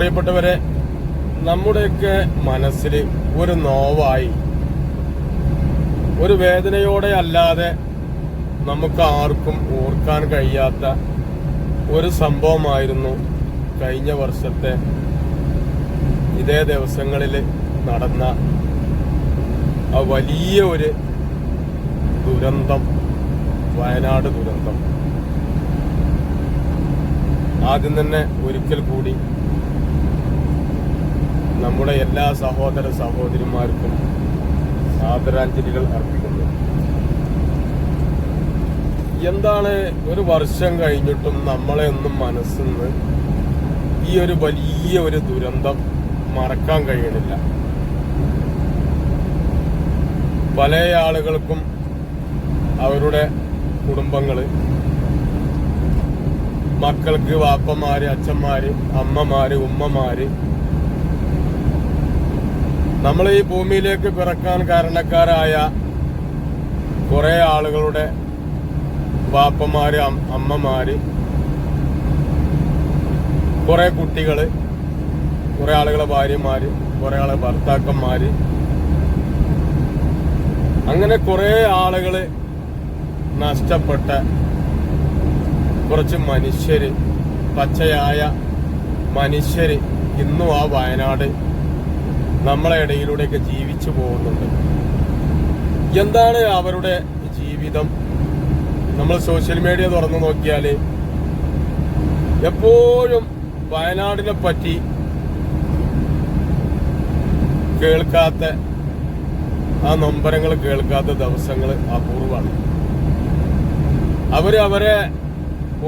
പ്രിയപ്പെട്ടവരെ നമ്മുടെയൊക്കെ മനസ്സിൽ ഒരു നോവായി. ഒരു വേദനയോടെ അല്ലാതെ നമുക്ക് ആർക്കും ഓർക്കാൻ കഴിയാത്ത ഒരു സംഭവമായിരുന്നു കഴിഞ്ഞ വർഷത്തെ ഇതേ ദിവസങ്ങളിൽ നടന്ന ആ വലിയ ഒരു ദുരന്തം വയനാട് ദുരന്തം. ആദ്യം തന്നെ ഒരിക്കൽ കൂടി നമ്മുടെ എല്ലാ സഹോദര സഹോദരിമാർക്കും ആദരാഞ്ജലികൾ അർപ്പിക്കുന്നു. എന്താണ് ഒരു വർഷം കഴിഞ്ഞിട്ടും നമ്മളെ ഒന്നും മനസ്സിന്ന് ഈ ഒരു വലിയ ഒരു ദുരന്തം മറക്കാൻ കഴിയണില്ല. പല ആളുകൾക്കും അവരുടെ കുടുംബങ്ങൾ മക്കൾക്ക് വാപ്പമാര് അച്ഛന്മാര് അമ്മമാര് ഉമ്മമാര് നമ്മൾ ഈ ഭൂമിയിലേക്ക് പിറക്കാൻ കാരണക്കാരായ കുറെ ആളുകളുടെ വാപ്പമാര് അമ്മമാര് കുറെ കുട്ടികൾ കുറെ ആളുകളെ ഭാര്യമാര് കുറെ ആളെ ഭർത്താക്കന്മാര്. അങ്ങനെ കുറെ ആളുകൾ നഷ്ടപ്പെട്ട കുറച്ച് മനുഷ്യര് പച്ചയായ മനുഷ്യര് ഇന്നും ആ വയനാട് നമ്മളെ ഇടയിലൂടെയൊക്കെ ജീവിച്ചു പോകുന്നുണ്ട്. എന്താണ് അവരുടെ ജീവിതം? നമ്മൾ സോഷ്യൽ മീഡിയ തുറന്നു നോക്കിയാൽ എപ്പോഴും വയനാടിനെ പറ്റി കേൾക്കാത്ത ആ നൊമ്പരങ്ങൾ കേൾക്കാത്ത ദിവസങ്ങൾ അപൂർവമാണ്. അവർ അവരെ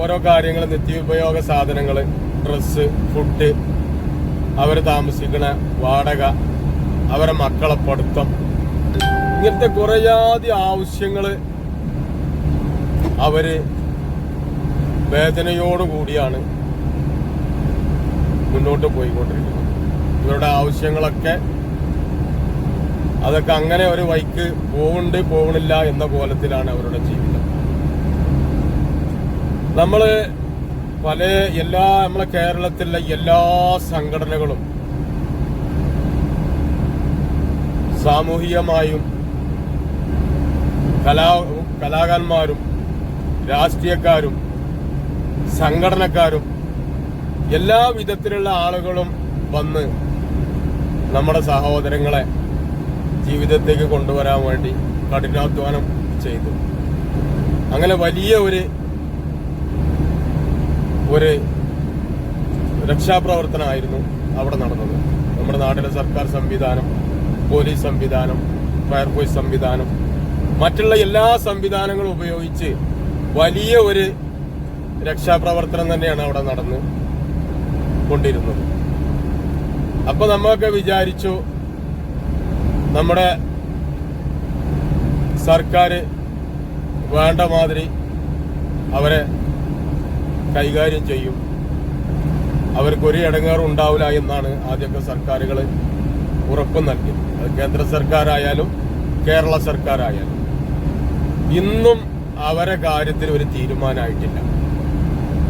ഓരോ കാര്യങ്ങൾ നിത്യോപയോഗ സാധനങ്ങൾ ഡ്രസ്സ് ഫുഡ് അവർ താമസിക്കുന്ന വാടക അവരെ മക്കളെ പഠിത്തം ഇങ്ങനത്തെ കുറേയാതി ആവശ്യങ്ങൾ അവർ വേദനയോടുകൂടിയാണ് മുന്നോട്ട് പോയിക്കൊണ്ടിരിക്കുന്നത്. ഇവരുടെ ആവശ്യങ്ങളൊക്കെ അതൊക്കെ അങ്ങനെ ഒരു വൈക്ക് പോകുന്നുണ്ട് പോകണില്ല എന്ന കോലത്തിലാണ് അവരുടെ ജീവിതം. നമ്മൾ പല എല്ലാ നമ്മളെ കേരളത്തിലെ എല്ലാ സംഘടനകളും സാമൂഹികമായും കലാ കലാകാരന്മാരും രാഷ്ട്രീയക്കാരും സംഘടനക്കാരും എല്ലാ വിധത്തിലുള്ള ആളുകളും വന്ന് നമ്മുടെ സഹോദരങ്ങളെ ജീവിതത്തേക്ക് കൊണ്ടുവരാൻ വേണ്ടി കഠിനാധ്വാനം ചെയ്തു. അങ്ങനെ വലിയ ഒരു ഒരു രക്ഷാപ്രവർത്തനമായിരുന്നു അവിടെ നടന്നത്. നമ്മുടെ നാട്ടിലെ സർക്കാർ സംവിധാനം പോലീസ് സംവിധാനം ഫയർഫോഴ്സ് സംവിധാനം മറ്റുള്ള എല്ലാ സംവിധാനങ്ങളും ഉപയോഗിച്ച് വലിയ ഒരു രക്ഷാപ്രവർത്തനം തന്നെയാണ് അവിടെ നടന്ന് കൊണ്ടിരുന്നത്. അപ്പൊ നമ്മൊക്കെ വിചാരിച്ചു നമ്മുടെ സർക്കാർ വേണ്ട മാതിരി അവരെ കൈകാര്യം ചെയ്യും. അവർക്ക് ഒരു ഇടങ്ങാറും ഉണ്ടാവില്ല എന്നാണ് ആദ്യമൊക്കെ സർക്കാരുകൾ ഉറപ്പ് നൽകി. അത് കേന്ദ്ര സർക്കാരായാലും കേരള സർക്കാരായാലും. ഇന്നും അവരെ കാര്യത്തിൽ ഒരു തീരുമാനമായിട്ടില്ല.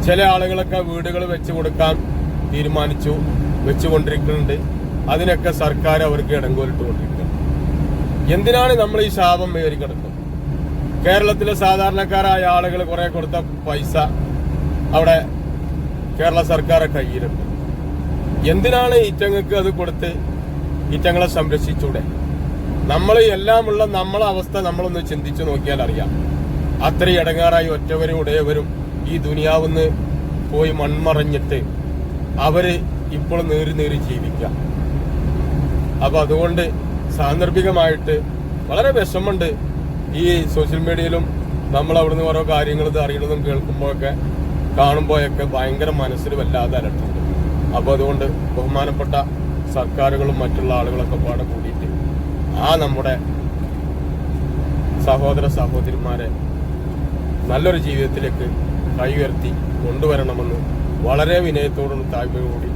ചില ആളുകളൊക്കെ വീടുകൾ വെച്ച് കൊടുക്കാൻ തീരുമാനിച്ചു വെച്ചുകൊണ്ടിരിക്കുന്നുണ്ട്. അതിനൊക്കെ സർക്കാർ അവർക്ക് ഇടങ്കോലിട്ടുകൊണ്ടിരിക്കുന്നു. എന്തിനാണ് നമ്മൾ ഈ ശാപം മേറി കിടക്കുന്നത്? കേരളത്തിലെ സാധാരണക്കാരായ ആളുകൾ കുറെ കൊടുത്ത പൈസ അവിടെ കേരള സർക്കാർ കയ്യിലുണ്ട്. എന്തിനാണ് ഈറ്റങ്ങൾക്ക് അത് കൊടുത്ത് ഈറ്റങ്ങളെ സംരക്ഷിച്ചൂടെ? നമ്മൾ എല്ലാമുള്ള നമ്മളെ അവസ്ഥ നമ്മളൊന്ന് ചിന്തിച്ചു നോക്കിയാൽ അറിയാം. അത്രയും ഇടങ്ങാറായി ഒറ്റവരും ഉടയവരും ഈ ദുനിയാവുന്ന് പോയി മൺമറഞ്ഞിട്ട് അവർ ഇപ്പോൾ നേറി നേറി ജീവിക്കാം അപ്പൊ അതുകൊണ്ട് സാന്ദർഭികമായിട്ട് വളരെ വിഷമമുണ്ട് ഈ സോഷ്യൽ മീഡിയയിലും നമ്മൾ അവിടുന്ന് ഓരോ കാര്യങ്ങൾ അറിയണതും കേൾക്കുമ്പോഴൊക്കെ. കാണുമ്പോഴൊക്കെ ഭയങ്കര മനസ്സിൽ വല്ലാതെ അലട്ടുണ്ട്. അപ്പോൾ അതുകൊണ്ട് ബഹുമാനപ്പെട്ട സർക്കാരുകളും മറ്റുള്ള ആളുകളൊക്കെ പാടെ കൂടിയിട്ട് ആ നമ്മുടെ സഹോദര സഹോദരിമാരെ നല്ലൊരു ജീവിതത്തിലേക്ക് കൈ ഉയർത്തി കൊണ്ടുവരണമെന്ന് വളരെ വിനയത്തോടും താഴ്മയോടുകൂടി